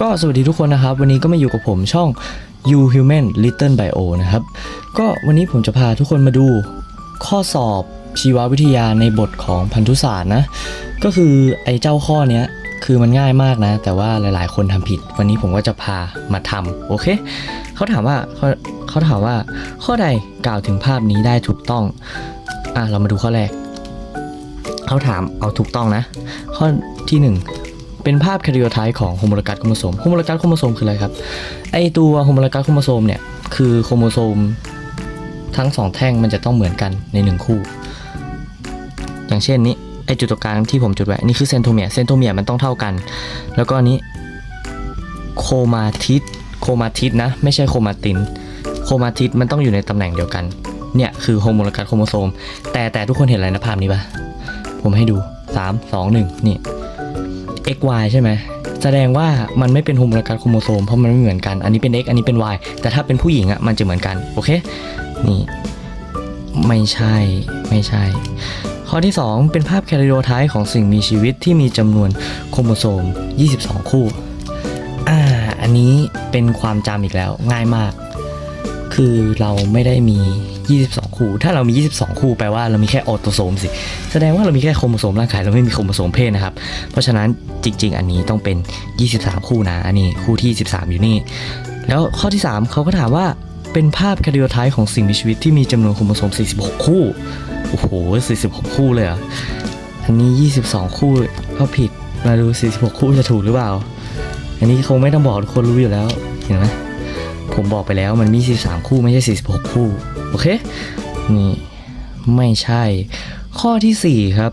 ก็สวัสดีทุกคนนะครับ วันนี้ก็มาอยู่กับผมช่อง You Human Little Bio นะครับ ก็วันนี้ผมจะพาทุกคนมาดูข้อสอบชีววิทยาในบทของพันธุศาสตร์นะ ก็คือไอ้เจ้าข้อเนี้ยคือมันง่ายมากนะ แต่ว่าหลาย ๆ คนทำผิด วันนี้ผมก็จะพามาทำโอเคเขาถามว่าเขาเขาถามว่าข้อใดกล่าวถึงภาพนี้ได้ถูกต้องอะเรามาดูข้อแรกเขาถามเอาถูกต้องนะ ข้อที่หนึ่ง เป็นภาพแคริโอไทป์ของโฮโมโลกัสโครโมโซมโฮโมโลกัสโครโมโซมคืออะไรครับ ไอตัวโฮโมโลกัสโครโมโซมเนี่ยคือโครโมโซมทั้งสองแท่งมันจะต้องเหมือนกันในหนึ่งคู่ อย่างเช่นนี้ไอจุดตรงกลางที่ผมจุดไว้นี่คือเซนโทเมียเซนโทเมียมันต้องเท่ากัน แล้วก็นี้โคมาทิสโคมาทิสนะ ไม่ใช่โคมาติน โคมาทิสมันต้องอยู่ในตำแหน่งเดียวกัน เนี่ยคือโฮโมโลกัสโครโมโซม แต่แต่ทุกคนเห็นอะไรนะภาพนี้ปะผมให้ดู 3 2 1 นี่ XY ใช่ไหมแสดงว่ามันไม่เป็นโฮโมโลกัสโครโมโซมเพราะมันไม่เหมือนกัน อันนี้เป็น X อันนี้เป็น Y แต่ถ้าเป็นผู้หญิงอะมันจะเหมือนกัน โอเค นี่ ไม่ใช่ ไม่ใช่ ข้อที่ 2 เป็นภาพแคริโอไทป์ของสิ่งมีชีวิตที่มีจำนวนโครโมโซม 22 คู่ อ่า อันนี้เป็นความจำอีกแล้วง่ายมาก คือเราไม่ได้มี 22 คู่ ถ้าเรามี 22 คู่แปลว่าเรามีแค่ออโตโซมสิ แสดงว่าเรามีแค่โครโมโซมร่างกายเราไม่มีโครโมโซมเพศนะครับ เพราะฉะนั้นจริง ๆ อันนี้ต้องเป็น 23 คู่นะ อันนี้คู่ที่ 13 อยู่นี่ แล้วข้อที่ 3 เขาก็ถามว่าเป็นภาพแคริโอไทป์ของสิ่งมีชีวิตที่มีจำนวนโครโมโซม 46 คู่ โอ้โห 46 คู่เลยเหรอะอันนี้ 22 คู่ก็ผิด มาดู 46 คู่จะถูกหรือเปล่า อันนี้คงไม่ต้องบอกทุกคนรู้อยู่แล้ว เห็นไหม ผมบอกไปแล้วมันมี43คู่ไม่ใช่ 46 คู่ โอเค นี่ไม่ใช่ ข้อทีสี่ 4 ครับ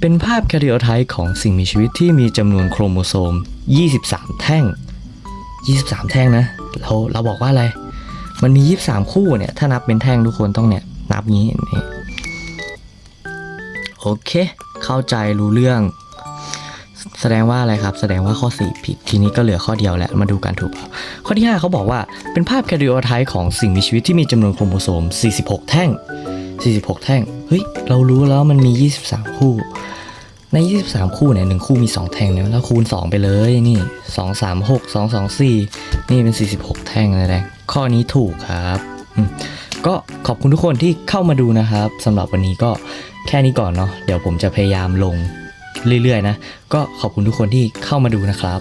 เป็นภาพแคริโอไทป์ของสิ่งมีชีวิตที่มีจำนวนโครโมโซม 23 แท่ง 23 แท่งนะ เราเราบอกว่าอะไร มันมี 23 คู่เนี่ย ถ้านับเป็นแท่งทุกคนต้องเนี่ย นับงี้นี่โอเค เข้าใจรู้เรื่อง แสดงว่าอะไรครับ แสดงว่าข้อ 4 ผิด ทีนี้ก็เหลือข้อเดียวแหละ มาดูกันถูก ข้อที่ 5 เขาบอกว่า เป็นภาพแคริโอไทป์ของสิ่งมีชีวิตที่มีจำนวนโครโมโซม 46 แท่ง 46 แท่ง เฮ้ย เรารู้แล้วมันมี 23 คู่ ใน 23 คู่เนี่ยหนึ่งคู่มี 2 แท่งเนี่ยแล้วคูณ 2 ไปเลย นี่ 2 3 6 2 2 4 นี่เป็น 46 แท่งเลยแดงข้อนี้ถูกครับก็ขอบคุณทุกคนที่เข้ามาดูนะครับสำหรับวันนี้ก็แค่นี้ก่อนเนาะเดี๋ยวผมจะพยายามลง เรื่อยๆนะ ก็ขอบคุณทุกคนที่เข้ามาดูนะครับ